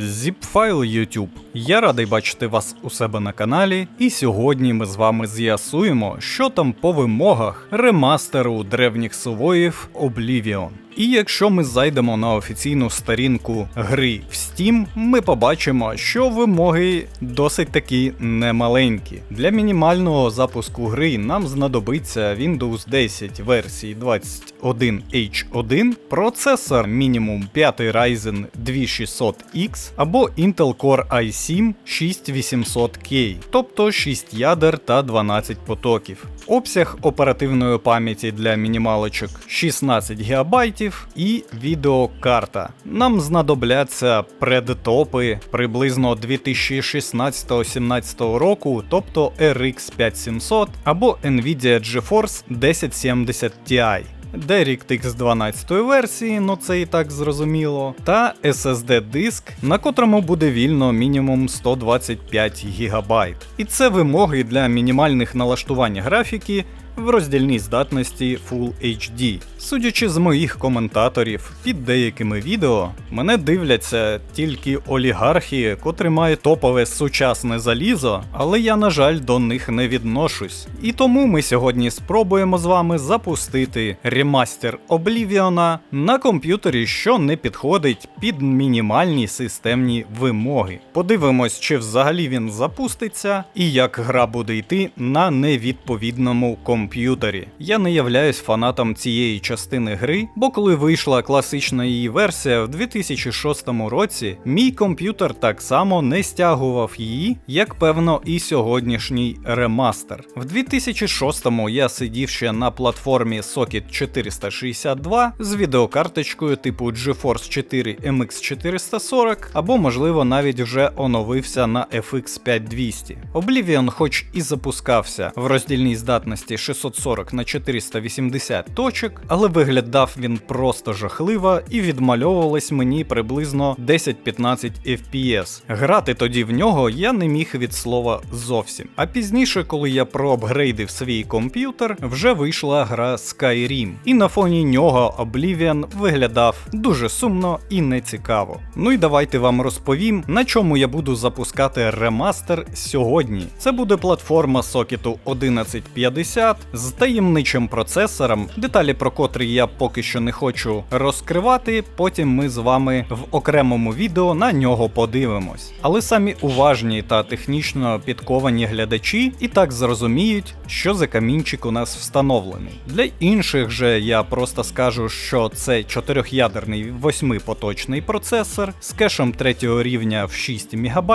Zipfile YouTube. Я радий бачити вас у себе на каналі, і сьогодні ми з вами з'ясуємо, що там по вимогах ремастеру древніх сувоїв Oblivion. І якщо ми зайдемо на офіційну сторінку гри в Steam, ми побачимо, що вимоги досить таки немаленькі. Для мінімального запуску гри нам знадобиться Windows 10 версії 21H1, процесор мінімум 5 Ryzen 2600X або Intel Core i7 6800K, тобто 6 ядер та 12 потоків. Обсяг оперативної пам'яті для мінімалочок 16 ГБ і відеокарта. Нам знадобляться предтопи приблизно 2016-17 року, тобто RX 5700 або Nvidia GeForce 1070 Ti. DirectX 12 версії, ну це і так зрозуміло, та SSD диск, на котрому буде вільно мінімум 125 ГБ. І це вимоги для мінімальних налаштувань графіки в роздільній здатності Full HD. Судячи з моїх коментаторів під деякими відео, мене дивляться тільки олігархи, котрі мають топове сучасне залізо, але я, на жаль, до них не відношусь. І тому ми сьогодні спробуємо з вами запустити ремастер Oblivion на комп'ютері, що не підходить під мінімальні системні вимоги. Подивимось, чи взагалі він запуститься і як гра буде йти на невідповідному комп'ютері. Я не являюсь фанатом цієї частини гри, бо коли вийшла класична її версія в 2006 році, мій комп'ютер так само не стягував її, як певно, і сьогоднішній ремастер. В 2006-му я сидів ще на платформі Socket 462 з відеокарточкою типу GeForce 4 MX 440, або, можливо, навіть вже оновився на FX 5200. Oblivion, хоч і запускався в роздільній здатності 640 на 480 точок, але виглядав він просто жахливо і відмальовувалось мені приблизно 10-15 FPS. Грати тоді в нього я не міг від слова зовсім. А пізніше, коли я проапгрейдив свій комп'ютер, вже вийшла гра Skyrim, і на фоні нього Oblivion виглядав дуже сумно і нецікаво. Ну і давайте вам розповім, на чому я буду запускати ремастер сьогодні. Це буде платформа сокету 1150 з таємничим процесором, деталі про котрий я поки що не хочу розкривати. Потім ми з вами в окремому відео на нього подивимось. Але самі уважні та технічно підковані глядачі і так зрозуміють, що за камінчик у нас встановлений. Для інших же я просто скажу, що це чотирьохядерний восьмипоточний процесор з кешем третього рівня в 6 МБ,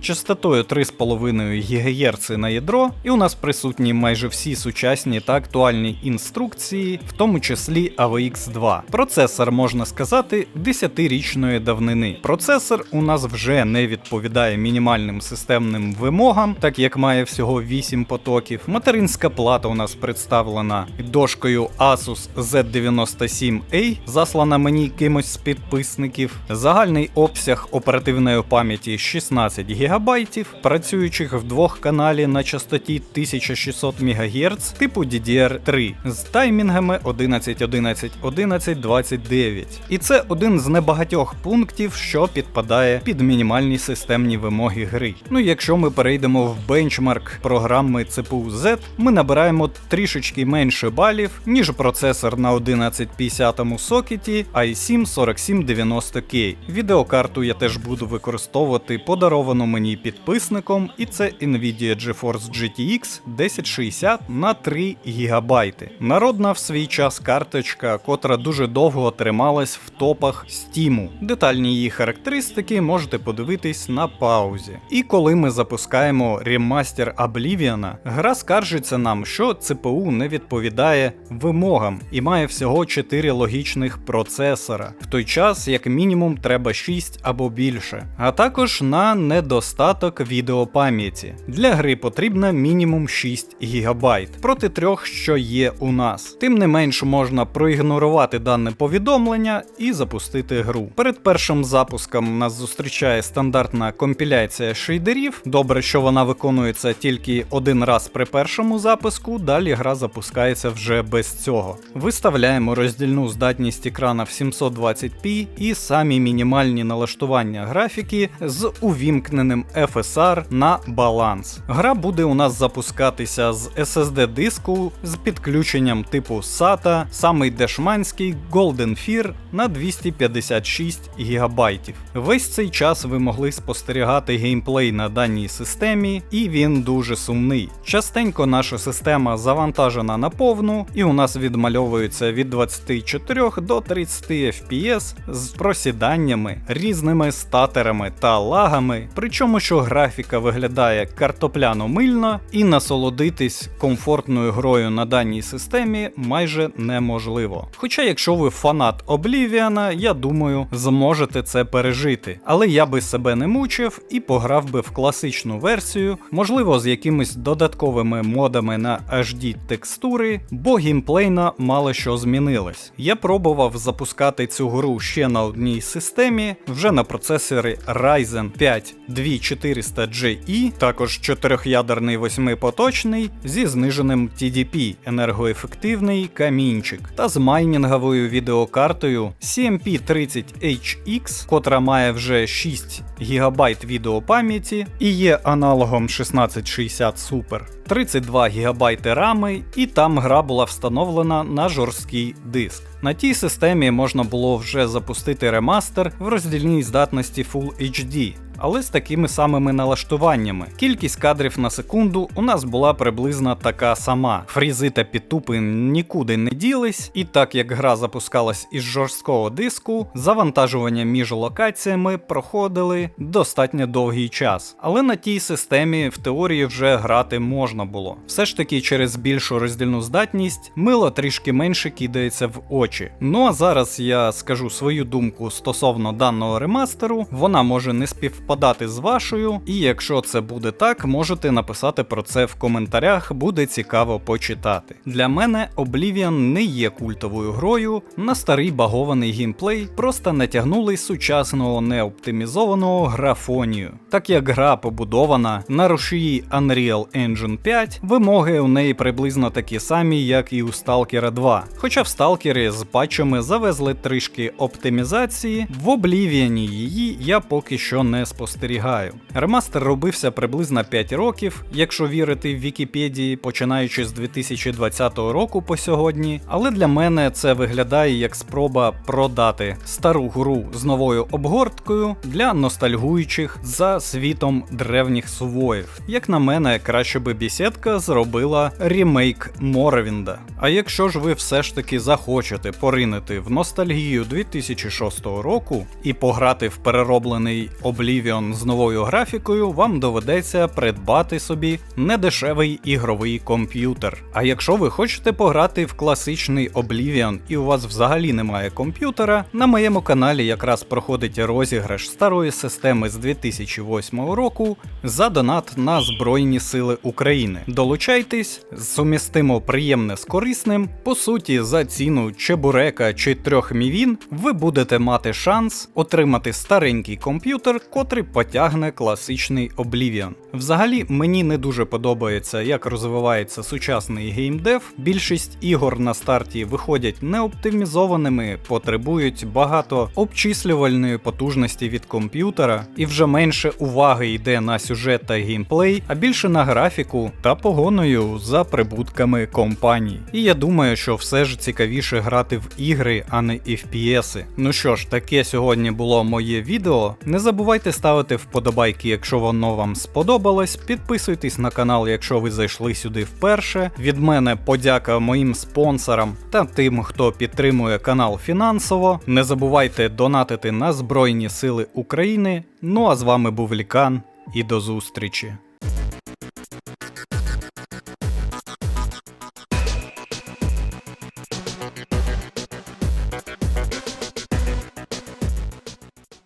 частотою 3,5 ГГц на ядро, і у нас присутні майже всі сучасні та актуальні інструкції, в тому числі AVX 2. Процесор можна сказати 10-річної давнини. Процесор у нас вже не відповідає мінімальним системним вимогам, так як має всього 8 потоків. Материнська плата у нас представлена дошкою Asus Z97A, заслана мені кимось з підписників. Загальний обсяг оперативної пам'яті 16 ГБ, працюючих в двох каналі на частоті 1600 МГц типу DDR3 з таймінгами 11 11 11 29. І це один з небагатьох пунктів, що підпадає під мінімальні системні вимоги гри. Ну якщо ми перейдемо в бенчмарк програми CPU Z, ми набираємо трішечки менше балів, ніж процесор на 1150 сокеті i7 4790K. Відеокарту я теж буду використовувати подаровану мені підписником, і це Nvidia GeForce GTX 1060 на 3 ГБ. Народна в свій час карточка, котра дуже довго трималась в топах Steam. Детальні її характеристики можете подивитись на паузі. І коли ми запускаємо ремастер Oblivion, гра скаржиться нам, що CPU не відповідає вимогам і має всього 4 логічних процесора, в той час як мінімум треба 6 або більше, а також на недостаток відеопам'яті. Для гри потрібна мінімум 6 ГБ. Про проти трьох, що є у нас. Тим не менш можна проігнорувати дане повідомлення і запустити гру. Перед першим запуском нас зустрічає стандартна компіляція шейдерів. Добре, що вона виконується тільки один раз при першому запуску, далі гра запускається вже без цього. Виставляємо роздільну здатність екрана в 720p і самі мінімальні налаштування графіки з увімкненим FSR на баланс. Гра буде у нас запускатися з SSD диску з підключенням типу SATA, самий дешманський Golden Fear на 256 ГБ. Весь цей час ви могли спостерігати геймплей на даній системі, і він дуже сумний. Частенько наша система завантажена на повну, і у нас відмальовується від 24 до 30 FPS з просіданнями, різними статерами та лагами, причому що графіка виглядає картопляно мильно і насолодитись комфортною грою на даній системі майже неможливо. Хоча, якщо ви фанат Облівіана, я думаю, зможете це пережити. Але я би себе не мучив і пограв би в класичну версію, можливо, з якимись додатковими модами на HD текстури, бо геймплейно мало що змінилось. Я пробував запускати цю гру ще на одній системі, вже на процесорі Ryzen 5 2400GE, також чотирьохядерний восьмипоточний зі зниженим TDP, енергоефективний камінчик, та з майнінговою відеокартою CMP30HX, котра має вже 6 ГБ відеопам'яті і є аналогом 1660 Super. 32 ГБ рами, і там гра була встановлена на жорсткий диск. На тій системі можна було вже запустити ремастер в роздільній здатності Full HD. Але з такими самими налаштуваннями. Кількість кадрів на секунду у нас була приблизно така сама. Фрізи та підтупи нікуди не ділись, і так як гра запускалась із жорсткого диску, завантажування між локаціями проходили достатньо довгий час. Але на тій системі в теорії вже грати можна було. Все ж таки, через більшу роздільну здатність мило трішки менше кидається в очі. Ну а зараз я скажу свою думку стосовно даного ремастеру, вона може не співпадати з вашою, і якщо це буде так, можете написати про це в коментарях, буде цікаво почитати. Для мене Oblivion не є культовою грою, на старий багований геймплей просто натягнули сучасного неоптимізованого графонію. Так як гра побудована на рушії Unreal Engine 5, вимоги у неї приблизно такі самі, як і у Stalker 2. Хоча в Stalker з патчами завезли трішки оптимізації, в Oblivion її я поки що не спостерігаю. Ремастер робився приблизно 5 років, якщо вірити в Вікіпедії, починаючи з 2020 року по сьогодні, але для мене це виглядає як спроба продати стару гру з новою обгорткою для ностальгуючих за світом древніх сувоїв. Як на мене, краще би бісідка зробила ремейк Моровінда. А якщо ж ви все ж таки захочете поринути в ностальгію 2006 року і пограти в перероблений Oblivion з новою графікою, вам доведеться придбати собі недешевий ігровий комп'ютер. А якщо ви хочете пограти в класичний Oblivion і у вас взагалі немає комп'ютера, на моєму каналі якраз проходить розіграш старої системи з 2008 року за донат на Збройні Сили України. Долучайтесь, сумістимо приємне з корисним. По суті, за ціну чебурека чи трьох мівін ви будете мати шанс отримати старенький комп'ютер, котрий потягне класичний Oblivion. Взагалі, мені не дуже подобається, як розвивається сучасний геймдев. Більшість ігор на старті виходять неоптимізованими, потребують багато обчислювальної потужності від комп'ютера, і вже менше уваги йде на сюжет та геймплей, а більше на графіку та погоною за прибутками компаній. І я думаю, що все ж цікавіше грати в ігри, а не FPS. Ну що ж, таке сьогодні було моє відео. Не забувайте ставити вподобайки, якщо воно вам сподобалось. Підписуйтесь на канал, якщо ви зайшли сюди вперше. Від мене подяка моїм спонсорам та тим, хто підтримує канал фінансово. Не забувайте донатити на Збройні Сили України. Ну а з вами був Лікан і до зустрічі.